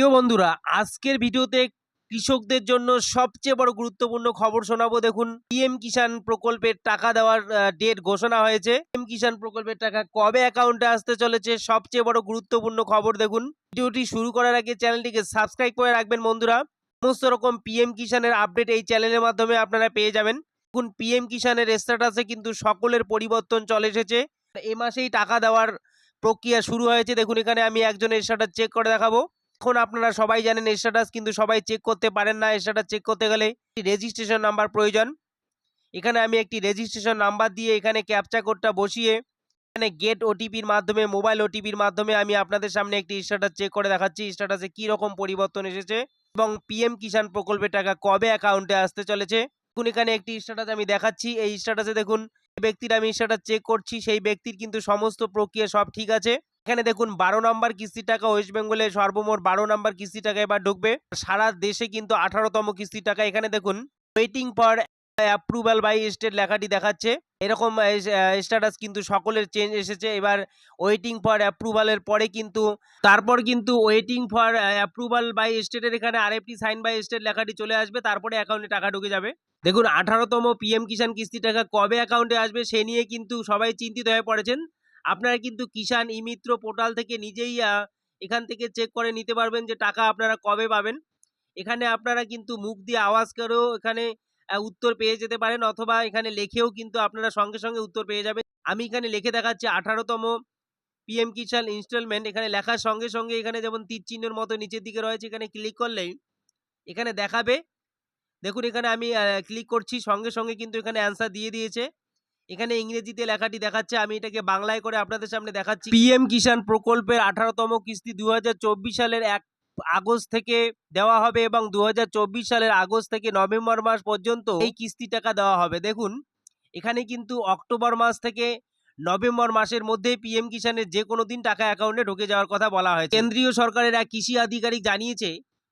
প্রিয় বন্ধুরা, আজকের ভিডিওতে কৃষকদের জন্য সবচেয়ে বড় গুরুত্বপূর্ণ খবর শোনাবো। দেখুন, পিএম কিষাণ প্রকল্পের টাকা দেওয়ার ডেট ঘোষণা হয়েছে। পিএম কিষাণ প্রকল্পের টাকা কবে অ্যাকাউন্টে আসতে চলেছে, সবচেয়ে বড় গুরুত্বপূর্ণ খবর দেখুন। ভিডিওটি শুরু করার আগে চ্যানেলটিকে সাবস্ক্রাইব করে রাখবেন বন্ধুরা। সমস্ত রকম পিএম কিষাণের আপডেট এই চ্যানেলের মাধ্যমে আপনারা পেয়ে যাবেন। দেখুন, পিএম কিষাণের স্ট্যাটাসে কিন্তু সকলের পরিবর্তন চলে এসেছে। এ মাসেই টাকা দেওয়ার প্রক্রিয়া শুরু হয়েছে। দেখুন, এখানে আমি একজনের স্ট্যাটাস চেক করে দেখাবো। এখন আপনারা সবাই জানেন স্ট্যাটাস কিন্তু সবাই চেক করতে পারেন না স্ট্যাটাস চেক করতে গেলে। রেজিস্ট্রেশন নাম্বার প্রয়োজন। এখানে আমি একটি রেজিস্ট্রেশন নাম্বার দিয়ে এখানে ক্যাপচা কোডটা বসিয়ে, এখানে গেট ওটিপির মাধ্যমে মোবাইল ওটিপির মাধ্যমে আমি আপনাদের সামনে একটি স্ট্যাটাস চেক করে দেখাচ্ছি। স্ট্যাটাসে কী রকম পরিবর্তন এসেছে এবং পিএম কিষাণ প্রকল্পের টাকা কবে অ্যাকাউন্টে আসতে চলেছে? দেখুন, এখানে একটি স্ট্যাটাস আমি দেখাচ্ছি। এই স্ট্যাটাসে দেখুন ব্যক্তির আমি স্ট্যাটাস চেক করছি, সেই ব্যক্তির কিন্তু সমস্ত প্রক্রিয়া সব ঠিক আছে। এখানে দেখুন বারো নাম্বার কিস্তির টাকা ওয়েস্ট বেঙ্গলে সর্বমোট বারো নাম্বার কিস্তি টাকা এবার ঢুকবে। সারা দেশে কিন্তু আঠারোতম কিস্তির টাকা। এখানে দেখুন waiting for approval by state লেখাটি দেখাচ্ছে। এরকম স্ট্যাটাস কিন্তু সকলের চেঞ্জ এসেছে। এবার ওয়েটিং ফর অ্যাপ্রুভালের পরে কিন্তু, তারপর কিন্তু ওয়েটিং ফর অ্যাপ্রুভাল বাই স্টেটের এখানে আরেকটি সাইন বাই স্টেট লেখাটি চলে আসবে। তারপরে অ্যাকাউন্টে টাকা ঢুকে যাবে। দেখুন, আঠারোতম পিএম কিষাণ কিস্তি টাকা কবে অ্যাকাউন্টে আসবে সে নিয়ে কিন্তু সবাই চিন্তিত হয়ে পড়েছেন। আপনারা কিন্তু কিষাণ ইমিত্র পোর্টাল থেকে নিজেই এখান থেকে চেক করে নিতে পারবেন যে টাকা আপনারা কবে পাবেন। এখানে আপনারা কিন্তু মুখ দিয়ে আওয়াজ করেও এখানে উত্তর পেয়ে যেতে পারেন অথবা এখানে লেখেও কিন্তু আপনারা সঙ্গে সঙ্গে উত্তর পেয়ে যাবেন। আমি এখানে লিখে দেখাচ্ছি আঠারোতম পিএম কিষাণ ইনস্টলমেন্ট এখানে লেখার সঙ্গে সঙ্গে এখানে যেমন তীর চিহ্নের মতো নিচের দিকে রয়েছে, এখানে ক্লিক করলেই এখানে দেখাবে। দেখুন এখানে আমি ক্লিক করছি, সঙ্গে সঙ্গে কিন্তু এখানে অ্যান্সার দিয়ে দিয়েছে। এখানে ইংরেজিতে লেখাটি দেখাচ্ছে, আমি এটাকে বাংলায় করে আপনাদের সামনে দেখাচ্ছি। পিএম কিষাণ প্রকল্পের আঠারোতম কিস্তি দু হাজার চব্বিশ সালের এক আগস্ট থেকে দেওয়া হবে এবং দু হাজার চব্বিশ সালের আগস্ট থেকে নভেম্বর মাস পর্যন্ত এই কিস্তি টাকা দেওয়া হবে। দেখুন, এখানে কিন্তু অক্টোবর মাস থেকে নভেম্বর মাসের মধ্যে পিএম কিষাণের যে কোনো দিন টাকা অ্যাকাউন্টে ঢুকে যাওয়ার কথা বলা হয়েছে। কেন্দ্রীয় সরকারের এক কৃষি আধিকারিক জানিয়েছে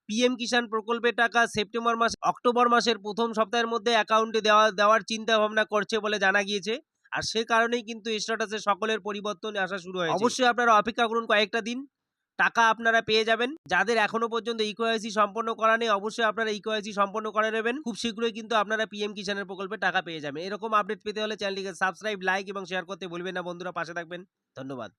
পিএম কিষাণ প্রকল্পের টাকা সেপ্টেম্বর মাস অক্টোবর মাসের প্রথম সপ্তাহের মধ্যে অ্যাকাউন্টে দেওয়া, দেওয়ার চিন্তা ভাবনা করছে বলে জানা গিয়েছে। আর সে কারণেই কিন্তু স্ট্যাটাসে সকলের পরিবর্তন আসা শুরু হয়েছে। অবশ্যই আপনারা অপেক্ষা করুন কয়েকটা দিন। টাকা আপনারা পেয়ে যাবেন। যাদের এখনও পর্যন্ত ইকোয়াইসি সম্পন্ন করা নেই, অবশ্যই আপনারা ইকোয়াইসি সম্পন্ন করে নেবেন। খুব শীঘ্রই কিন্তু আপনারা পিএম কিষাণের প্রকল্পে টাকা পেয়ে যাবেন। এরকম আপডেট পেতে হলে চ্যানেলটিকে সাবস্ক্রাইব লাইক এবং শেয়ার করতে ভুলবেন না বন্ধুরা। পাশে থাকবেন। ধন্যবাদ।